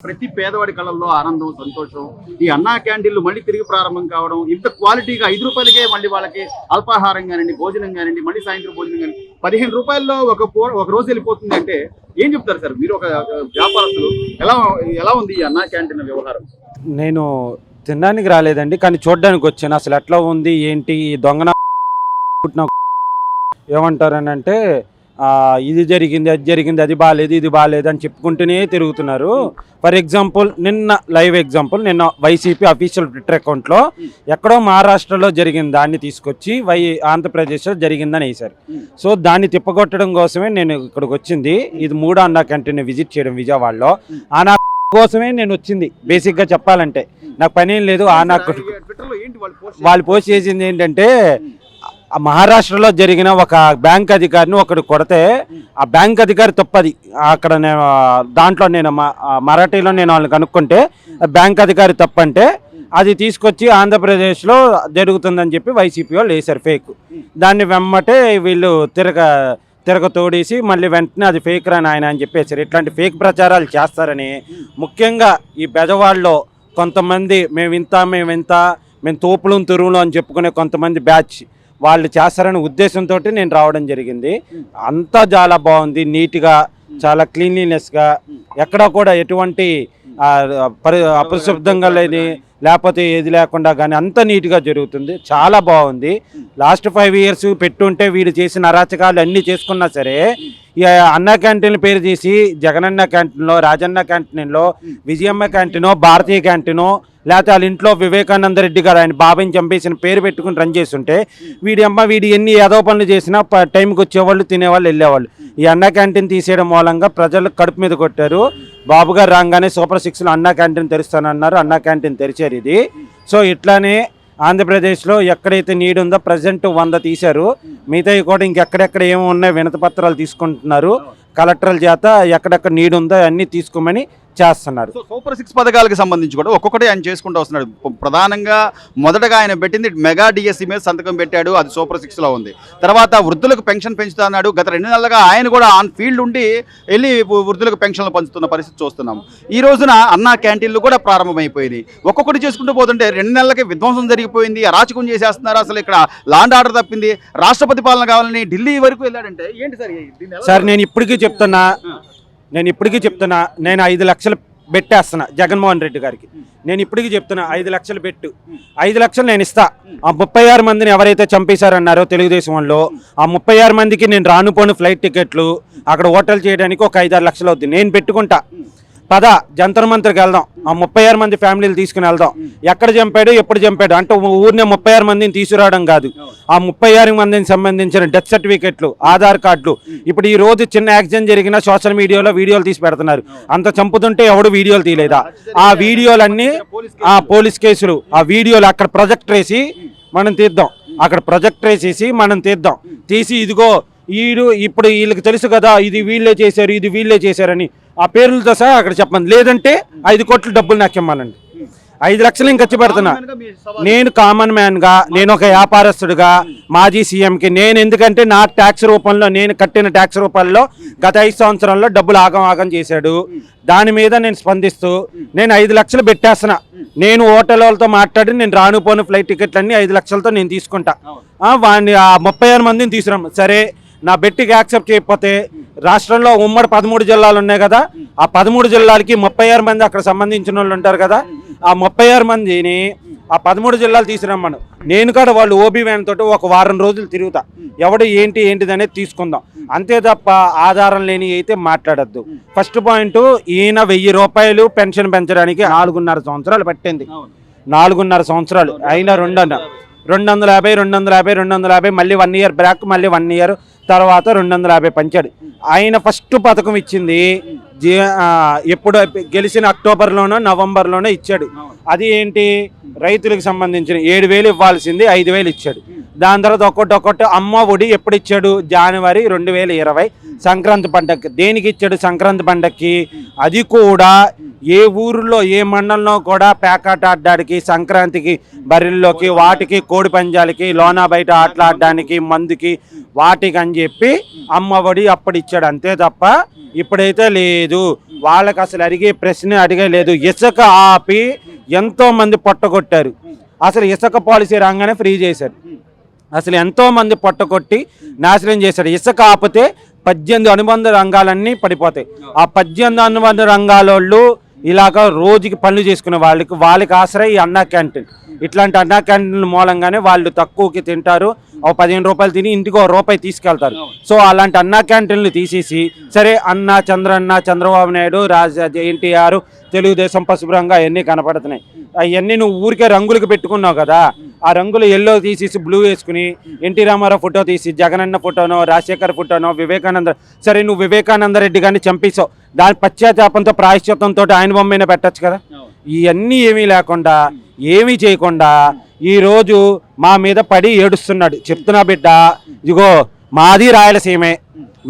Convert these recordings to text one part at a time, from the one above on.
ప్రతి పేదవాడి కళల్లో ఆనందం సంతోషం. ఈ అన్నా క్యాంటీన్లు మళ్ళీ తిరిగి ప్రారంభం కావడం ఇంత క్వాలిటీగా ఐదు రూపాయలకే మళ్ళీ వాళ్ళకి అల్పాహారం కానివ్వండి భోజనం కానివ్వండి మళ్ళీ సాయంత్రం భోజనం కానీ పదిహేను రూపాయల్లో ఒక ఒక రోజు వెళ్ళిపోతుంది అంటే ఏం చెప్తారు సార్? మీరు ఒక వ్యాపారస్తులు ఎలా ఎలా ఉంది ఈ అన్నా క్యాంటీన్ వ్యవహారం? నేను తినడానికి రాలేదండి కానీ చూడడానికి వచ్చాను. అసలు ఎట్లా ఉంది ఏంటి దొంగన పుట్టిన ఏమంటారని అంటే ఇది జరిగింది అది జరిగింది అది బాగాలేదు ఇది బాగాలేదు అని చెప్పుకుంటూనే తిరుగుతున్నారు. ఫర్ ఎగ్జాంపుల్ నిన్న లైవ్ ఎగ్జాంపుల్ నిన్న వైసీపీ అఫీషియల్ ట్విట్టర్ అకౌంట్లో ఎక్కడో మహారాష్ట్రలో జరిగిన దాన్ని తీసుకొచ్చి వై ఆంధ్రప్రదేశ్లో జరిగిందని వేశారు. సో దాన్ని తిప్పగొట్టడం కోసమే నేను ఇక్కడికి వచ్చింది. ఇది మూడో అన్నా క్యాంటీన్ విజిట్ చేయడం విజయవాడలో. ఆ నా కోసమే నేను వచ్చింది. బేసిక్గా చెప్పాలంటే. నాకు పని ఏం లేదు ఆ నాకు వాళ్ళు పోస్ట్ చేసింది? ఏంటంటే ఆ మహారాష్ట్రలో జరిగిన ఒక బ్యాంక్ అధికారిని ఒకడు కొడితే ఆ బ్యాంక్ అధికారి తప్పది. అక్కడ నేను దాంట్లో నేను మరాఠీలో నేను వాళ్ళని కనుక్కుంటే ఆ బ్యాంక్ అధికారి తప్పంటే అది తీసుకొచ్చి ఆంధ్రప్రదేశ్లో జరుగుతుందని చెప్పి వైసీపీ వాళ్ళు వేశారు ఫేక్. దాన్ని వెమ్మటే వీళ్ళు తిరగ తిరగ తోడేసి మళ్ళీ వెంటనే అది ఫేక్ రాని ఆయన అని చెప్పేసారు ఇట్లాంటి ఫేక్ ప్రచారాలు చేస్తారని ముఖ్యంగా ఈ బెజవాడలో కొంతమంది మేము ఇంత మేము ఇంత మేము తోపులు తురువులు అని చెప్పుకునే కొంతమంది బ్యాచ్ వాళ్ళు చేస్తారనే ఉద్దేశంతో నేను రావడం జరిగింది. అంతా చాలా బాగుంది నీట్గా చాలా క్లీన్లీనెస్గా ఎక్కడ కూడా ఎటువంటి పరి అపరిశుభ్రంగా లేని లేకపోతే ఏది లేకుండా కానీ అంత నీట్గా జరుగుతుంది. చాలా బాగుంది. లాస్ట్ ఫైవ్ ఇయర్స్ పెట్టుంటే వీడు చేసిన అరాచకాలు అన్నీ చేసుకున్నా సరే ఈ అన్న క్యాంటీన్లు పేరు చేసి జగనన్న క్యాంటీన్లో రాజన్న క్యాంటీన్లో విజయమ్మ క్యాంటీనో భారతీయ క్యాంటీనో లేకపోతే వాళ్ళ ఇంట్లో వివేకానంద రెడ్డి గారు ఆయన బాబాయిని చంపేసిన పేరు పెట్టుకుని రన్ చేస్తుంటే వీడి అమ్మ వీడి ఎన్ని ఏదో పనులు చేసినా ప- టైంకి వచ్చేవాళ్ళు తినేవాళ్ళు వెళ్ళేవాళ్ళు. ఈ అన్నా క్యాంటీన్ తీసేయడం మూలంగా ప్రజలు కడుపు మీద కొట్టారు. బాబు గారు రాగానే సూపర్ సిక్స్లో అన్న క్యాంటీన్ తెరుస్తానన్నారు. అన్నా క్యాంటీన్ తెరిచారు ఇది. సో ఇట్లానే ఆంధ్రప్రదేశ్లో ఎక్కడైతే నీడు ఉందో ప్రజెంట్ వంద తీశారు. మిగతావి కూడా ఇంకెక్కడెక్కడ ఏమి ఉన్నాయో వినతి పత్రాలు తీసుకుంటున్నారు. కలెక్టర్ల చేత ఎక్కడెక్కడ నీడు ఉందో అన్నీ తీసుకోమని చేస్తున్నారు. సూపర్ సిక్స్ పథకాలకు సంబంధించి కూడా ఒక్కొక్కటి ఆయన చేసుకుంటూ వస్తున్నాడు. ప్ర- ప్రధానంగా మొదటగా ఆయన పెట్టింది మెగా డిఎస్సి మీద సంతకం పెట్టాడు అది సూపర్ సిక్స్లో ఉంది. తర్వాత వృద్ధులకు పెన్షన్ పెంచుతా అన్నాడు గత రెండు నెలలుగా ఆయన కూడా ఆన్ ఫీల్డ్ ఉండి వెళ్ళి వృద్ధులకు పెన్షన్లు పంచుతున్న పరిస్థితి చూస్తున్నాం. ఈ రోజున అన్నా క్యాంటీన్లు కూడా ప్రారంభమైపోయింది ఒక్కొక్కటి చేసుకుంటూ పోతుంటే రెండు నెలలకి విధ్వంసం జరిగిపోయింది. అరాచకం చేసేస్తున్నారు. అసలు ఇక్కడ లాండ్ ఆర్డర్ తప్పింది. రాష్ట్రపతి పాలన కావాలని ఢిల్లీ వరకు వెళ్ళాడంటే ఏంటి సార్ సార్ నేను ఇప్పటికీ చెప్తున్నా. నేను ఇప్పటికీ చెప్తున్నా నేను ఐదు లక్షలు పెట్టేస్తున్నా జగన్మోహన్ రెడ్డి గారికి. నేను ఇప్పటికీ చెప్తున్నా ఐదు లక్షలు పెట్టు. ఐదు లక్షలు నేను ఇస్తా. ఆ ముప్పై ఆరు మందిని ఎవరైతే చంపేశారన్నారో తెలుగుదేశం వాళ్ళు ఆ ముప్పై ఆరు మందికి నేను రానుపోను ఫ్లైట్ టికెట్లు అక్కడ హోటల్ చేయడానికి ఒక ఐదారు లక్షలు అవుద్ది. నేను పెట్టుకుంటా. పద జంతర్ మంత్రికి వెళ్దాం. ఆ ముప్పై ఆరు మంది ఫ్యామిలీలు తీసుకుని వెళ్దాం. ఎక్కడ చంపాడు ఎప్పుడు చంపాడు? అంటే ఊరినే ముప్పై ఆరు మందిని తీసుకురావడం కాదు. ఆ ముప్పై ఆరు మందిని సంబంధించిన డెత్ సర్టిఫికెట్లు ఆధార్ కార్డులు. ఇప్పుడు ఈ రోజు చిన్న యాక్సిడెంట్ జరిగిన సోషల్ మీడియాలో వీడియోలు తీసి పెడుతున్నారు. అంత చంపుతుంటే ఎవడు వీడియోలు తీయలేదా? ఆ వీడియోలన్నీ ఆ పోలీస్ కేసులు ఆ వీడియోలు అక్కడ ప్రొజెక్ట్ వేసి మనం తీద్దాం. అక్కడ ప్రొజెక్ట్ వేసేసి మనం తీద్దాం. తీసి ఇదిగో వీడు ఇప్పుడు వీళ్ళకి తెలుసు కదా ఇది వీళ్ళే చేశారు ఇది వీళ్ళే చేశారని. ఆ పేర్లతో సహా అక్కడ చెప్పండి. లేదంటే ఐదు కోట్ల డబ్బులు నాకు ఇవ్వాలండి ఐదు లక్షలు ఇంకా ఖర్చు పెడుతున్నా. నేను కామన్ మ్యాన్గా నేను ఒక వ్యాపారస్తుడిగా మాజీ సీఎంకి నేను ఎందుకంటే నా ట్యాక్స్ రూపంలో నేను కట్టిన ట్యాక్స్ రూపంలో గత ఐదు సంవత్సరాల్లో డబ్బులు ఆగం ఆగం చేశాడు. దాని మీద నేను స్పందిస్తూ నేను ఐదు లక్షలు పెట్టేస్తున్నా. నేను హోటల్ వాళ్ళతో మాట్లాడి నేను రానుపోను ఫ్లైట్ టికెట్లన్నీ ఐదు లక్షలతో నేను తీసుకుంటా. వాడిని ఆ ముప్పై ఆరు మందిని తీసుకురాం సరే నా బెట్టికి యాక్సెప్ట్ చేయకపోతే రాష్ట్రంలో ఉమ్మడి పదమూడు జిల్లాలు ఉన్నాయి కదా ఆ పదమూడు జిల్లాలకి ముప్పై ఆరు మంది అక్కడ సంబంధించిన వాళ్ళు ఉంటారు కదా ఆ ముప్పై ఆరు మందిని ఆ పదమూడు జిల్లాలు తీసుకురమ్మను. నేను కూడా వాళ్ళు ఓబీ వ్యాన్ తోటి ఒక వారం రోజులు తిరుగుతా. ఎవడు ఏంటి ఏంటిది అనేది తీసుకుందాం. అంతే తప్ప ఆధారం లేని అయితే మాట్లాడద్దు. ఫస్ట్ పాయింట్ ఈయన వెయ్యి రూపాయలు పెన్షన్ పెంచడానికి నాలుగున్నర సంవత్సరాలు పట్టింది. నాలుగున్నర సంవత్సరాలు. అయినా రెండు అన్న రెండు వందల యాభై రెండు వందల యాభై రెండు వందల యాభై మళ్ళీ వన్ ఇయర్ బ్రాక్ మళ్ళీ వన్ ఇయర్ తర్వాత రెండు వందల యాభై పంచాడు. ఆయన ఫస్ట్ పథకం ఇచ్చింది జీ ఎప్పుడు గెలిచిన అక్టోబర్లోనో నవంబర్లోనో ఇచ్చాడు. అది ఏంటి? రైతులకు సంబంధించిన ఏడు వేలు ఇవ్వాల్సింది ఐదు వేలు ఇచ్చాడు. దాని తర్వాత ఒక్కొక్కటి ఒక్కొక్కటి అమ్మ ఒడి ఎప్పుడు ఇచ్చాడు? జనవరి రెండు వేల ఇరవై సంక్రాంతి పండగకి దేనికి ఇచ్చాడు సంక్రాంతి పండగకి అది కూడా ఏ ఊరిలో ఏ మండలంలో కూడా పేకాట ఆడడానికి సంక్రాంతికి బరిల్లోకి వాటికి కోడి పంజాలకి లోనా బయట ఆటలాడడానికి మందుకి వాటికి అని చెప్పి అమ్మ ఒడి అప్పుడు ఇచ్చాడు. అంతే తప్ప ఇప్పుడైతే లేదు. వాళ్ళకి అసలు అడిగే ప్రశ్న అడిగలేదు. ఇసుక ఆపి ఎంతోమంది పొట్టగొట్టారు అసలు ఇసుక పాలసీ రాగానే ఫ్రీ చేశారు. అసలు ఎంతోమంది పొట్టగొట్టి నాశనం చేశారు. ఇసుక ఆపితే పద్దెనిమిది అనుబంధ రంగాలన్నీ పడిపోతాయి. ఆ పద్దెనిమిది అనుబంధ రంగాల వాళ్ళు ఇలాగ రోజుకి పనులు చేసుకునే వాళ్ళకి వాళ్ళకి ఆశ్రయ ఈ అన్నా క్యాంటీన్. ఇట్లాంటి అన్నా క్యాంటీన్ మూలంగానే వాళ్ళు తక్కువకి తింటారు. ఒక పదిహేను రూపాయలు తిని ఇంటికి ఒక రూపాయి తీసుకెళ్తారు. సో అలాంటి అన్నా క్యాంటీన్లు తీసేసి సరే అన్న చంద్రన్న చంద్రబాబు నాయుడు రాజ ఎన్టీఆర్ తెలుగుదేశం పశుభ్రంగా అవన్నీ కనపడుతున్నాయి. అవన్నీ నువ్వు ఊరికే రంగులకు పెట్టుకున్నావు కదా. ఆ రంగులు ఎల్లో తీసేసి బ్లూ వేసుకుని ఎన్టీ రామారావు ఫోటో తీసి జగనన్న ఫోటోనో రాజశేఖర్ ఫోటోనో వివేకానంద సరే నువ్వు వివేకానంద రెడ్డి గారిని చంపేశావు. దాని పశ్చాత్తాపంతో ప్రాయశ్చిత్తంతో ఆయన బొమ్మైనా పెట్టచ్చు కదా? ఇవన్నీ ఏమీ లేకుండా ఏమీ చేయకుండా ఈరోజు మా మీద పడి ఏడుస్తున్నాడు. చెప్తున్నా బిడ్డ ఇదిగో మాది రాయలసీమే.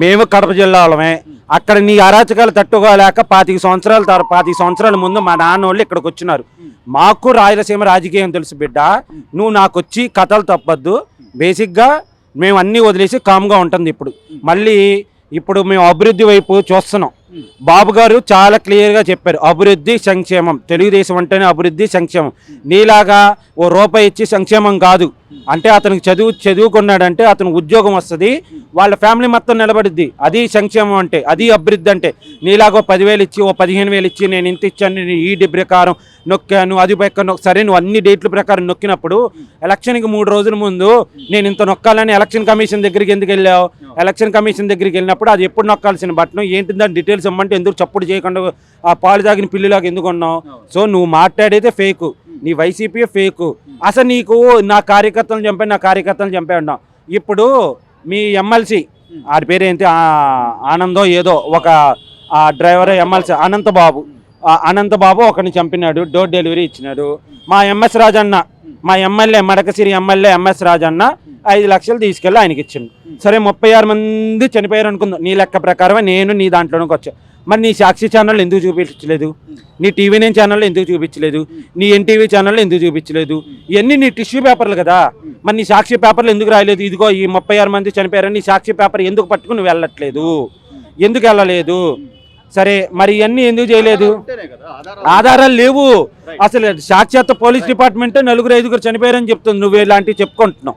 మేము కడప జిల్లా వాళ్ళమే అక్కడ నీ అరాచకాలు తట్టుకోలేక పాతిక సంవత్సరాల తర్వాత పాతిక సంవత్సరాల ముందు మా నాన్న వాళ్ళు ఇక్కడికి వచ్చినారు. మాకు రాయలసీమ రాజకీయం తెలుసు బిడ్డ. నువ్వు నాకు వచ్చి కథలు తప్పద్దు. బేసిక్గా మేము అన్నీ వదిలేసి కామ్గా ఉంటుంది ఇప్పుడు. మళ్ళీ ఇప్పుడు మేము అభివృద్ధి వైపు చూస్తున్నాం. బాబు గారు చాలా క్లియర్గా చెప్పారు. అభివృద్ధి సంక్షేమం. తెలుగుదేశం అంటేనే అభివృద్ధి సంక్షేమం. నీలాగా ఓ రూపాయి ఇచ్చి సంక్షేమం కాదు. అంటే అతనికి చదువు చదువుకున్నాడంటే అతను ఉద్యోగం వస్తుంది వాళ్ళ ఫ్యామిలీ మొత్తం నిలబడిద్ది. అది సంక్షేమం అంటే అది అభివృద్ధి అంటే. నీలాగో పదివేలు ఇచ్చి ఓ పదిహేను వేలు ఇచ్చి నేను ఇంత ఇచ్చాను నేను ఈ డీ ప్రకారం నొక్కాను అది ప్రకారం సరే నువ్వు అన్ని డేట్ల ప్రకారం నొక్కినప్పుడు ఎలక్షన్కి మూడు రోజుల ముందు నేను ఇంత నొక్కాలని ఎలక్షన్ కమిషన్ దగ్గరికి ఎందుకు వెళ్ళావు? ఎలక్షన్ కమిషన్ దగ్గరికి వెళ్ళినప్పుడు అది ఎప్పుడు నొక్కాల్సిన బట్టను ఏంటి దాని డీటెయిల్స్ ఇమ్మంటే ఎందుకు చప్పుడు చేయకుండా ఆ పాలు తాగిన పిల్లిలాగా ఎందుకు ఉన్నావు? సో నువ్వు మాట్లాడేదే ఫేకు. నీ వైసీపీ ఫేకు. అసలు నీకు నా కార్యక్రమం కార్యకర్తలను చంపే నా కార్యకర్తలను చంపే ఇప్పుడు మీ ఎమ్మెల్సీ ఆడి పేరు ఏంటి? ఆనందో ఏదో ఒక డ్రైవర్ ఎమ్మెల్సీ అనంతబాబు. అనంతబాబు ఒకరిని చంపినాడు డోర్ డెలివరీ ఇచ్చినాడు. మా ఎంఎస్ రాజన్న మా MLA Madakasira MLA MS Rajanna ఐదు లక్షలు తీసుకెళ్ళి ఆయనకి ఇచ్చింది సరే ముప్పై ఆరు మంది చనిపోయారు అనుకుందాం నీ లెక్క ప్రకారమే నేను నీ దాంట్లోనికి వచ్చా మరి నీ సాక్షి ఛానల్ ఎందుకు చూపించలేదు? నీ టీవీ నైన్ ఛానల్ ఎందుకు చూపించలేదు? నీ ఎన్టీవీ ఛానల్ ఎందుకు చూపించలేదు? ఇవన్నీ నీ టిష్యూ పేపర్లు కదా. మరి నీ సాక్షి పేపర్లు ఎందుకు రాయలేదు? ఇదిగో ఈ ముప్పై ఆరు మంది చనిపోయారని నీ సాక్షి పేపర్ ఎందుకు పట్టుకుని వెళ్ళట్లేదు? ఎందుకు వెళ్ళలేదు? సరే మరి ఇవన్నీ ఎందుకు చేయలేదు? ఆధారాలు లేవు. అసలు సాక్షాత్ పోలీస్ డిపార్ట్మెంట్ నలుగురు ఐదుగురు చనిపోయారని చెప్తుంది. నువ్వు ఇలాంటివి చెప్పుకుంటున్నావు.